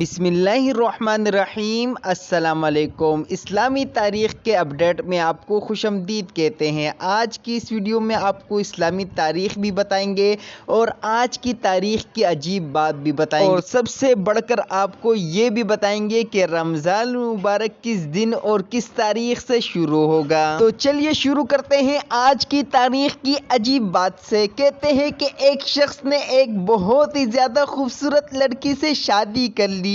بسم اللہ الرحمن الرحیم۔ السلام علیکم۔ اسلامی تاریخ کے اپڈیٹ میں آپ کو خوش آمدید کہتے ہیں۔ آج کی اس ویڈیو میں آپ کو اسلامی تاریخ بھی بتائیں گے اور آج کی تاریخ کی عجیب بات بھی بتائیں گے۔ اور سب سے بڑھ کر آپ کو یہ بھی بتائیں گے کہ رمضان المبارک کس دن اور کس تاریخ سے شروع ہوگا۔ تو چلیے شروع کرتے ہیں آج کی تاریخ کی عجیب بات سے۔ کہتے ہیں کہ ایک شخص نے ایک بہت ہی زیادہ خوبصورت لڑکی سے شادی کر لی۔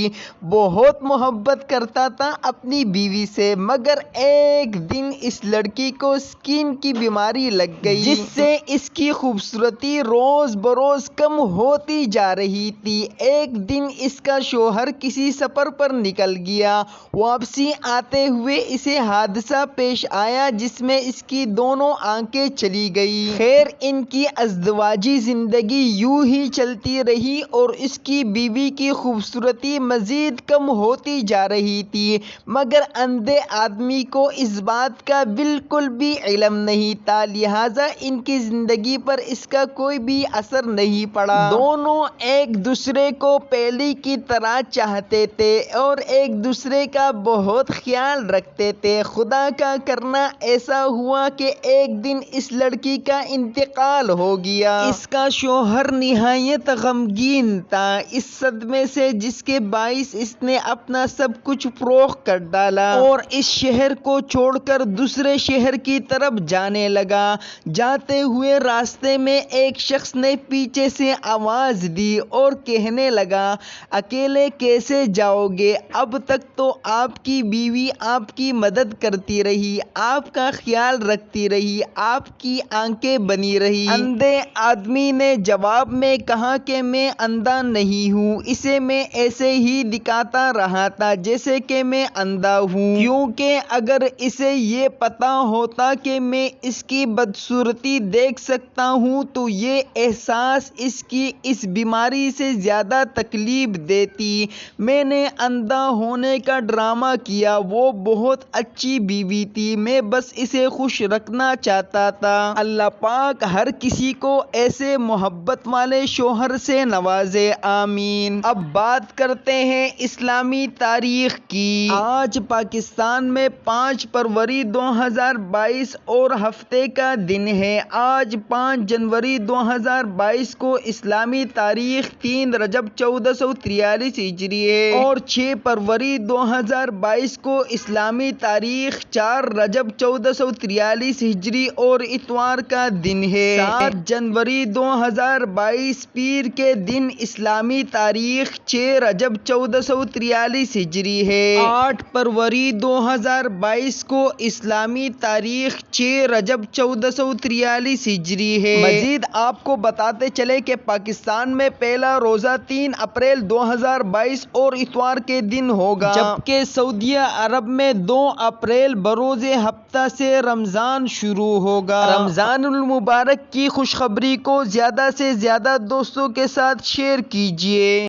بہت محبت کرتا تھا اپنی بیوی سے، مگر ایک دن اس لڑکی کو سکین کی بیماری لگ گئی، جس سے اس کی خوبصورتی روز بروز کم ہوتی جا رہی تھی۔ ایک دن اس کا شوہر کسی سفر پر نکل گیا۔ واپسی آتے ہوئے اسے حادثہ پیش آیا، جس میں اس کی دونوں آنکھیں چلی گئی۔ خیر، ان کی ازدواجی زندگی یوں ہی چلتی رہی اور اس کی بیوی کی خوبصورتی مزید کم ہوتی جا رہی تھی، مگر اندھے آدمی کو اس بات کا بالکل بھی علم نہیں تھا، لہٰذا ان کی زندگی پر اس کا کوئی بھی اثر نہیں پڑا۔ دونوں ایک دوسرے کو پہلی کی طرح چاہتے تھے اور ایک دوسرے کا بہت خیال رکھتے تھے۔ خدا کا کرنا ایسا ہوا کہ ایک دن اس لڑکی کا انتقال ہو گیا۔ اس کا شوہر نہایت غمگین تھا۔ اس صدمے سے جس کے باعث اس نے اپنا سب کچھ فروخت کر ڈالا۔ اور اس شہر کو چھوڑ کر دوسرے شہر کی طرف جانے لگا۔ جاتے ہوئے راستے میں ایک شخص نے پیچھے سے آواز دی اور کہنے لگا، اکیلے کیسے جاؤ گے؟ اب تک تو آپ کی بیوی آپ کی مدد کرتی رہی، آپ کا خیال رکھتی رہی، آپ کی آنکھیں بنی رہی۔ اندھے آدمی نے جواب میں کہا کہ میں اندھا نہیں ہوں، اسے میں ایسے ہی دکھاتا رہا تھا، جیسے کہ میں اندھا ہوں۔ کیونکہ اگر اسے یہ پتا ہوتا کہ میں اس کی بدصورتی دیکھ سکتا ہوں، تو یہ احساس اس کی اس بیماری سے زیادہ تکلیف دیتی۔ میں نے اندھا ہونے کا ڈرامہ کیا، وہ بہت اچھی بیوی تھی۔ میں بس اسے خوش رکھنا چاہتا تھا۔ اللہ پاک ہر کسی کو ایسے محبت والے شوہر سے نوازے، آمین۔ اب بات کرتے ہیں اسلامی تاریخ کی۔ آج پاکستان میں پانچ فروری دو ہزار بائیس اور ہفتے کا دن ہے۔ آج پانچ جنوری دو ہزار بائیس کو اسلامی تاریخ تین رجب چودہ سو تریالیس ہجری ہے۔ اور چھ فروری دو ہزار بائیس کو اسلامی تاریخ چار رجب چودہ سو تریالیس ہجری اور اتوار کا دن ہے۔ سات جنوری دو ہزار بائیس پیر کے دن اسلامی تاریخ چھ رجب چودہ سو تریالیس ہجری ہے۔ آٹھ فروری دو ہزار بائیس کو اسلامی تاریخ چھ رجب چودہ سو تریالیس ہجری ہے۔ مزید آپ کو بتاتے چلے کہ پاکستان میں پہلا روزہ تین اپریل دو ہزار بائیس اور اتوار کے دن ہوگا۔ جبکہ سعودیہ عرب میں دو اپریل بروز ہفتہ سے رمضان شروع ہوگا۔ رمضان المبارک کی خوشخبری کو زیادہ سے زیادہ دوستوں کے ساتھ شیئر کیجیے